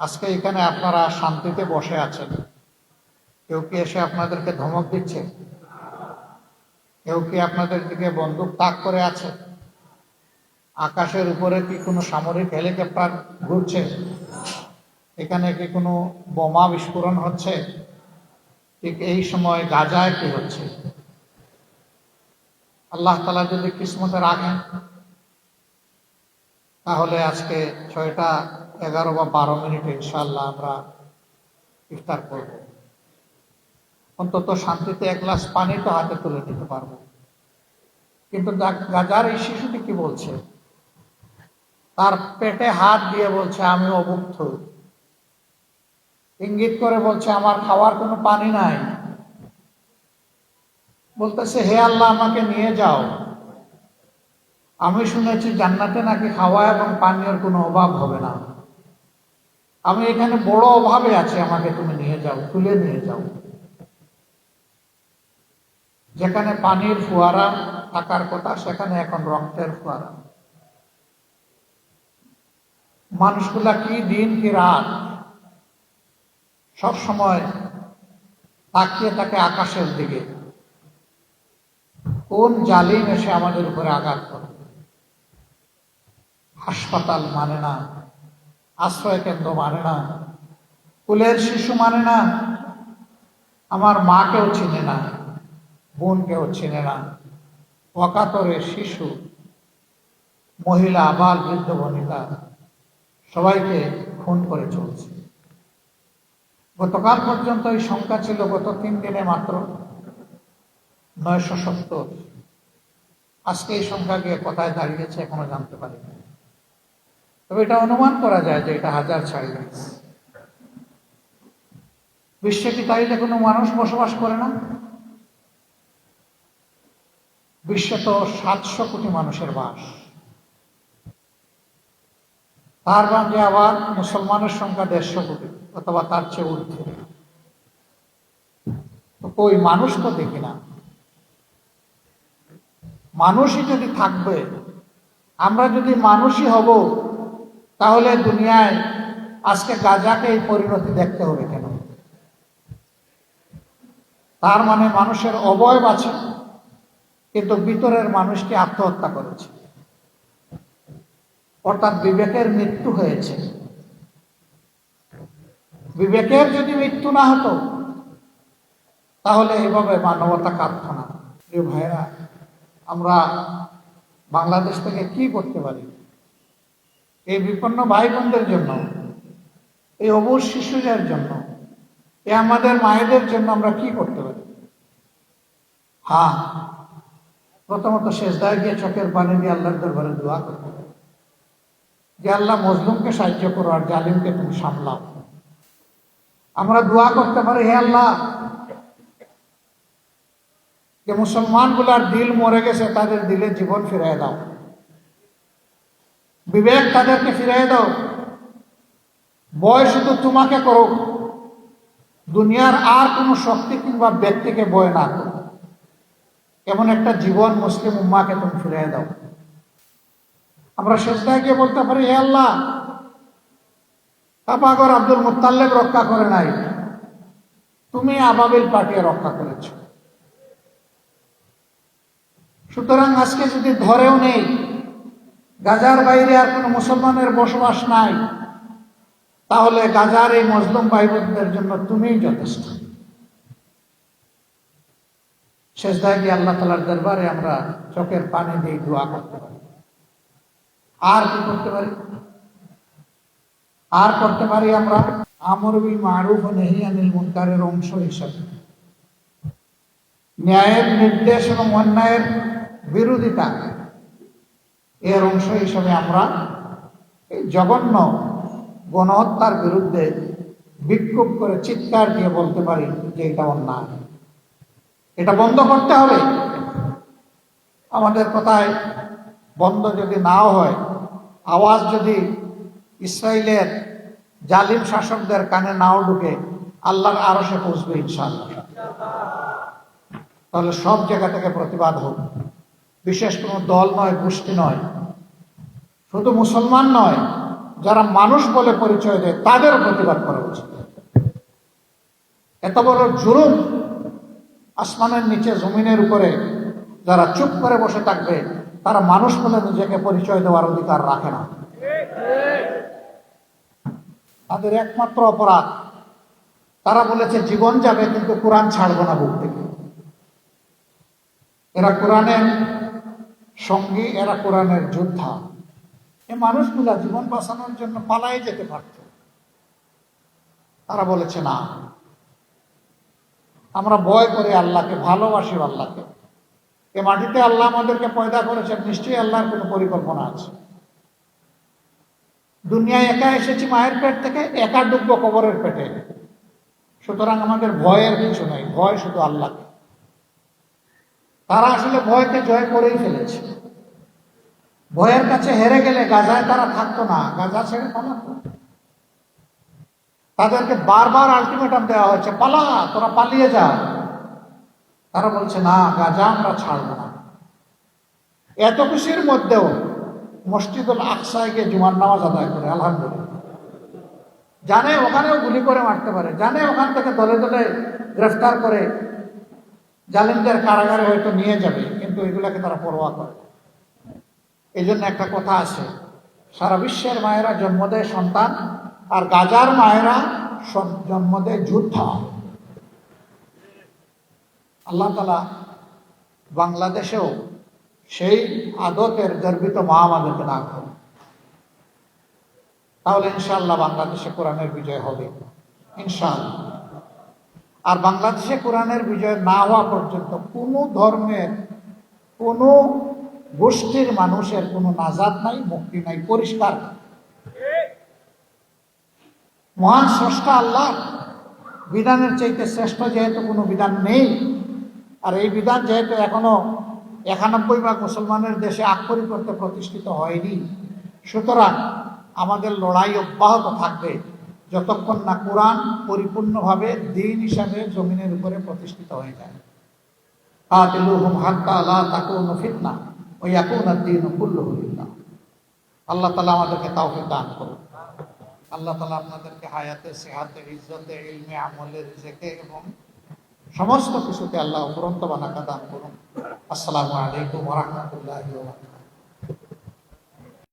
আজকে এখানে আপনারা শান্তিতে বসে আছেন। কেউ কি এসে আপনাদেরকে ধমক দিচ্ছে? কেউ কি আপনাদের দিকে বন্দুক তাক করে আছে? আকাশের উপরে কি কোনো সামরিক হেলিকপ্টার ঘুরছে? এখানে কি কোনো বোমা বিস্ফোরণ হচ্ছে? ঠিক এই সময় গাজায় কি হচ্ছে? আল্লাহ তালা যদি কিসমতে রাখেন, তাহলে আজকে ছয়টা এগারো বা বারো মিনিটে ইনশাল্লাহ আমরা ইফতার করব। অন্তত শান্তিতে এক গ্লাস পানি তো হাতে তুলে দিতে পারব। কিন্তু গাজার এই শিশুটি কি বলছে? তার পেটে হাত দিয়ে বলছে, আমি অভুক্ত। ইঙ্গিত করে বলছে, আমার খাওয়ার কোনো পানি নাই। বলতেছে, হে আল্লাহ, আমাকে নিয়ে যাও। আমি শুনেছি জান্নাতে নাকি খাওয়া এবং পানীয়ের কোনো অভাব হবে না। আমি এখানে বড় অভাবে আছি, আমাকে তুমি নিয়ে যাও, তুলে নিয়ে যাও। যেখানে পানির ফোয়ারা থাকার কথা, সেখানে এখন রক্তের ফোয়ারা। মানুষগুলা কি দিন, কি রাত সব সময় তাকিয়ে থাকে আকাশের দিকে। কোন জালিম এসে আমাদের উপরে আঘাত করে? হাসপাতাল মানে না আশ্রয় কেন্দ্র মানে না। কুলের শিশু মানে না। আমার মাকেও চিনে না। বোনকেও চিনে না। অকাতরে শিশু, মহিলা, আবার বৃদ্ধ বনিতা, সবাইকে খুন করে চলছে। গতকাল পর্যন্ত এই সংখ্যা ছিল গত তিন দিনে মাত্র নয়শো সত্তর। আজকে এই সংখ্যা গিয়ে কোথায় দাঁড়িয়েছে এখনও জানতে পারি না তবে এটা অনুমান করা যায় যে এটা হাজার ছাড়ি গেছে বিশ্বে কি তাইলে কোনো মানুষ বসবাস করে না? বিশ্বে তো সাতশো কোটি মানুষের বাস। তার মাঝে আবার মুসলমানের সংখ্যা দেড়শো কোটি, অথবা তার চেয়ে ঊর্ধ্বে। কই মানুষ তো দেখি না। মানুষই যদি থাকবে, আমরা যদি মানুষই হব তাহলে দুনিয়ায় আজকে গাজাকে এই পরিণতি দেখতে হবে কেন? তার মানে মানুষের অবয়ব আছে, কিন্তু ভিতরের মানুষকে আত্মহত্যা করেছে। অর্থাৎ বিবেকের মৃত্যু হয়েছে। বিবেকের যদি মৃত্যু না হতো, তাহলে এভাবে মানবতা কাঁদত না। প্রিয় ভাইরা আমরা বাংলাদেশ থেকে কি করতে পারি? এই বিপন্ন ভাই বোনদের জন্য, এই অবুজ শিশুদের জন্য এ আমাদের মায়েদের জন্য আমরা কি করতে পারি? হ্যাঁ প্রথমত শেষদায় গিয়ে চোখের পানি দিয়ে আল্লাহর দরবারে দোয়া করতে হবে। যে আল্লাহ মজলুমকে সাহায্য করো আর জালিমকে তুমি সামলাও। আমরা দোয়া করতে পারি, হে আল্লাহ, যে মুসলমানগুলার দিল মরে গেছে, তাদের দিলে জীবন ফিরিয়ে দাও। বিবেক তাদেরকে ফিরিয়ে দাও। বয় শুধু তোমাকে করো দুনিয়ার আর কোনো শক্তি কিংবা ব্যক্তিকে বয় না করো এমন একটা জীবন মুসলিম উম্মাকে তুমি ফিরিয়ে দাও। আমরা শেষদায় গিয়ে বলতে পারি, হে আল্লাহ কাপাগর আব্দুল মুতাল্লেব রক্ষা করে নাই। তুমি আবাবিল পাঠিয়ে রক্ষা করেছ। সুতরাং আজকে যদি ধরেও নেই গাজার বাইরে আর কোনো মুসলমানের বসবাস নাই। তাহলে গাজার এই মজলুম ভাই বোনদের জন্য তুমিই যথেষ্ট। শেষ দায় গিয়ে আল্লাহ তালার দরবারে আমরা চোখের পানি দিয়ে দোয়া করতে পারি। আর কি করতে পারি? আর করতে পারি আমরা আমরবিল মারুফ নেহি আনিল মুনকারের অংশ হিসাবে। ন্যায়ের নির্দেশ এবং অন্যায়ের বিরোধিতা। এর অংশ হিসাবে আমরা এই জঘন্য গণহত্যার বিরুদ্ধে বিক্ষোভ করে চিৎকার দিয়ে বলতে পারি যে এটা অন্যায়। এটা বন্ধ করতে হবে। আমাদের কথায় বন্ধ যদি নাও হয়, আওয়াজ যদি ইসরায়েলের জালিম শাসকদের কানে নাও ঢুকে, আল্লাহর আরও সে পৌঁছবে ইনশাল্লাহ তাহলে সব জায়গা থেকে প্রতিবাদ হোক। বিশেষ কোনো দল নয়, গোষ্ঠী নয়। শুধু মুসলমান নয়, যারা মানুষ বলে পরিচয় দেয় তাদের প্রতিবাদ করা উচিত। এত বড় জুলুম আসমানের নিচে, জমিনের উপরে, যারা চুপ করে বসে থাকবে, তারা মানুষ বলে নিজেকে পরিচয় দেওয়ার অধিকার রাখে না। তাদের একমাত্র অপরাধ, তারা বলেছে জীবন যাবে, কিন্তু কোরআন ছাড়বো না বুক থেকে। এরা কোরআনের সঙ্গী এরা কোরআনের যোদ্ধা। এই মানুষগুলা জীবন বাঁচানোর জন্য পালাই যেতে পারত। তারা বলেছে, না। আমরা ভয় করি আল্লাহকে ভালোবাসি আল্লাহকে। এ মাটিতে আল্লাহ আমাদেরকে পয়দা করেছেন, নিশ্চয়ই আল্লাহর কোনো পরিকল্পনা আছে। দুনিয়ায় একা এসেছি মায়ের পেট থেকে, একা ডুববো কবরের পেটে। সুতরাং আমাদের ভয়ের কিছু নেই, ভয় শুধু আল্লাহকে। তারা আসলে ভয়কে জয় করেই ফেলেছে। ভয়ের কাছে হেরে গেলে গাজায় তারা থাকতো না, গাজা ছেড়ে পালাতো। তাদেরকে বারবার আলটিমেটাম দেওয়া হয়েছে, পালা, তোরা পালিয়ে যা। তারা বলছে, না, গাজা আমরা ছাড়বো না। এত খুশির মধ্যেও মসজিদুল আকসায় গিয়ে জুমার নামাজ আদায় করে, আলহামদুলিল্লাহ। জানে ওখানেও গুলি করে মারতে পারে, জানে ওখান থেকে দলে দলে গ্রেফতার করে জালিমদের কারাগারে হয়তো নিয়ে যাবে, কিন্তু এগুলাকে তারা পরোয়া করে। এই জন্য একটা কথা আছে, সারা বিশ্বের মায়েরা জন্ম দেয় সন্তান, আর গাজার মায়েরা জন্ম দেয় যোদ্ধা। আল্লাহ তালা বাংলাদেশেও সেই আদতের গর্বিত মা আমাদেরকে না করে তাহলে ইনশাআল্লাহ বাংলাদেশে কোরআনের বিজয় হবে। ইনশাআল্লাহ। আর বাংলাদেশে কোরআনের বিজয় না হওয়া পর্যন্ত কোনো ধর্মের, কোনো গোষ্ঠীর মানুষের কোনো নাজাদ নাই, মুক্তি নাই, পরিষ্কার মহান স্রষ্টা আল্লাহ। বিধানের চাইতে শ্রেষ্ঠ যেহেতু কোনো বিধান নেই। আর এই বিধান যেহেতু এখনও একানব্বই ভাগ মুসলমানের দেশে আক্ষরি করতে প্রতিষ্ঠিত হয়নি। সুতরাং আমাদের লড়াই অব্যাহত থাকবে। যতক্ষণ না কোরআন পরিপূর্ণভাবে দিন হিসাবে জমিনের উপরে প্রতিষ্ঠিত হয়ে যায়। আল্লাহ তাআলা আমাদেরকে তাওফিক দান করুন। আল্লাহ তাআলা আপনাদেরকে হায়াতে সমস্ত কিছুতে আল্লাহ উপরন্ত বানাকা দান করুন। আসসালামু আলাইকুম রাহমাতুল্লাহি